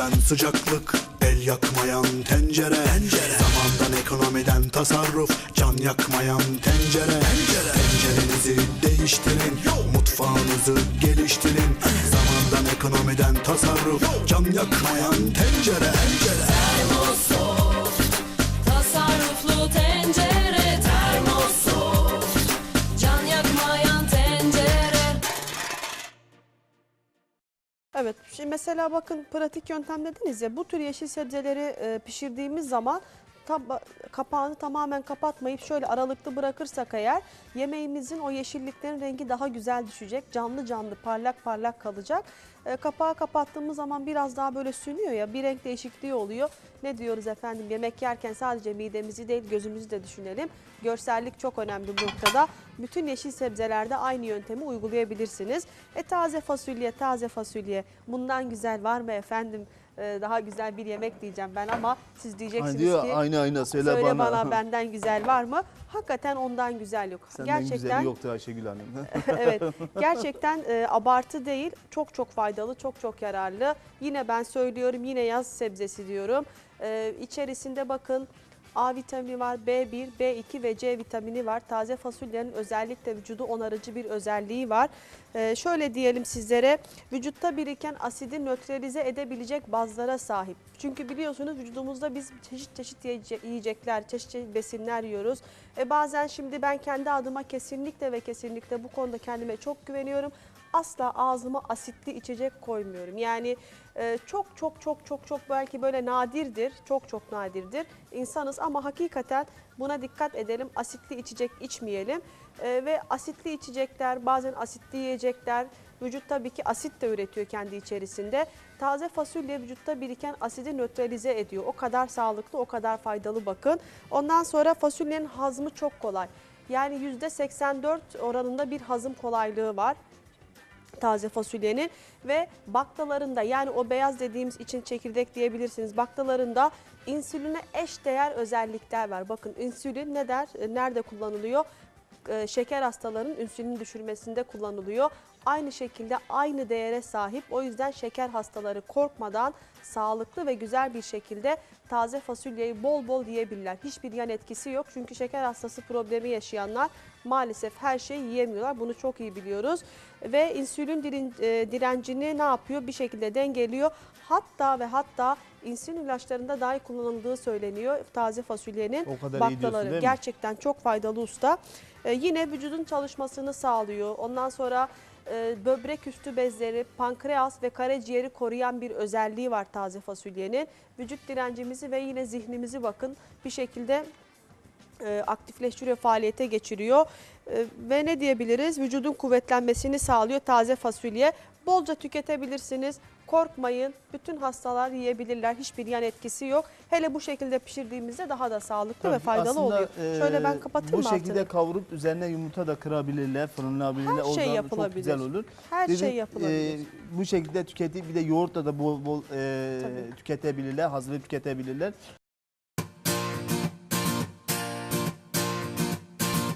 veren sıcaklık El yakmayan tencere, Zamandan ekonomiden tasarruf Can yakmayan tencere, Tencerenizi değiştirin Mutfağınızı geliştirin. Zamandan ekonomiden tasarruf Can yakmayan tencere, Tasarruflu Evet, şimdi mesela bakın pratik yöntem dediniz ya bu tür yeşil sebzeleri e, pişirdiğimiz zaman taba- kapağını tamamen kapatmayıp şöyle aralıklı bırakırsak eğer yemeğimizin o yeşilliklerin rengi daha güzel düşecek. Canlı canlı parlak parlak kalacak. E, kapağı kapattığımız zaman biraz daha böyle sünüyor ya bir renk değişikliği oluyor. Ne diyoruz efendim yemek yerken sadece midemizi değil gözümüzü de düşünelim. Görsellik çok önemli bu noktada. Bütün yeşil sebzelerde aynı yöntemi uygulayabilirsiniz. E taze fasulye, taze fasulye bundan güzel var mı efendim? E, daha güzel bir yemek diyeceğim ben ama siz diyeceksiniz Hani diyor ki aynı aynı söyle, söyle bana. bana. benden güzel var mı? Hakikaten ondan güzel yok. Senden güzeli yoktur Ayşegül Hanım. evet gerçekten e, abartı değil çok çok faydalı çok çok yararlı yine ben söylüyorum yine yaz sebzesi diyorum e, içerisinde bakın A vitamini var, B1, B2 ve C vitamini var. Taze fasulyenin özellikle vücudu onarıcı bir özelliği var. E, şöyle diyelim sizlere, vücutta biriken asidi nötralize edebilecek bazlara sahip. Çünkü biliyorsunuz vücudumuzda biz çeşit çeşit yiyece- yiyecekler, çeşit çeşit besinler yiyoruz. E, bazen şimdi ben kendi adıma kesinlikle ve kesinlikle bu konuda kendime çok güveniyorum. Asla ağzıma asitli içecek koymuyorum. Yani e, çok çok çok çok çok belki böyle nadirdir, çok çok nadirdir. İnsanız ama hakikaten buna dikkat edelim. Asitli içecek içmeyelim. E, ve asitli içecekler, bazen asitli yiyecekler, vücut tabii ki asit de üretiyor kendi içerisinde. Taze fasulye vücutta biriken asidi nötralize ediyor. O kadar sağlıklı, o kadar faydalı bakın. Ondan sonra fasulyenin hazmı çok kolay. Yani %84 oranında bir hazım kolaylığı var taze fasulyenin ve baklalarında yani o beyaz dediğimiz için çekirdek diyebilirsiniz. Baklalarında insüline eş değer özellikler var. Bakın insülin ne der? E, Nerede kullanılıyor? E, Şeker hastalarının insülin düşürmesinde kullanılıyor. Aynı şekilde aynı değere sahip. O yüzden şeker hastaları korkmadan sağlıklı ve güzel bir şekilde taze fasulyeyi bol bol yiyebilirler. Hiçbir yan etkisi yok. Çünkü şeker hastası problemi yaşayanlar maalesef her şeyi yiyemiyorlar. Bunu çok iyi biliyoruz. Ve insülin e, direncini ne yapıyor? Bir şekilde dengeliyor. Hatta ve hatta insülin ilaçlarında dahi kullanıldığı söyleniyor taze fasulyenin baklaları. Gerçekten çok faydalı usta. E, yine vücudun çalışmasını sağlıyor. Ondan sonra e, böbrek üstü bezleri, pankreas ve karaciğeri koruyan bir özelliği var taze fasulyenin. Vücut direncimizi ve yine zihnimizi bakın bir şekilde e, aktifleştiriyor, faaliyete geçiriyor. E, ve ne diyebiliriz? Vücudun kuvvetlenmesini sağlıyor taze fasulye. Bolca tüketebilirsiniz. Korkmayın. Bütün hastalar yiyebilirler. Hiçbir yan etkisi yok. Hele bu şekilde pişirdiğimizde daha da sağlıklı ve Tabii faydalı aslında, oluyor. e, Şöyle ben kapatayım Bu şekilde altını? kavurup üzerine yumurta da kırabilirler, fırınlayabilirler. Her O şey yapılabilir. Çok güzel olur. Her Dedim, şey yapılabilir. e, bu şekilde tüketip bir de yoğurtla da bol bol e, Tabii. tüketebilirler, hazırlayıp tüketebilirler.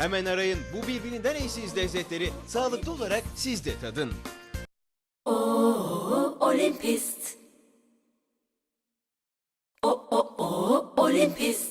Hemen arayın bu birbirinden eşsiz lezzetleri sağlıklı olarak siz de tadın. Oo, Olimpist. O, Olimpist.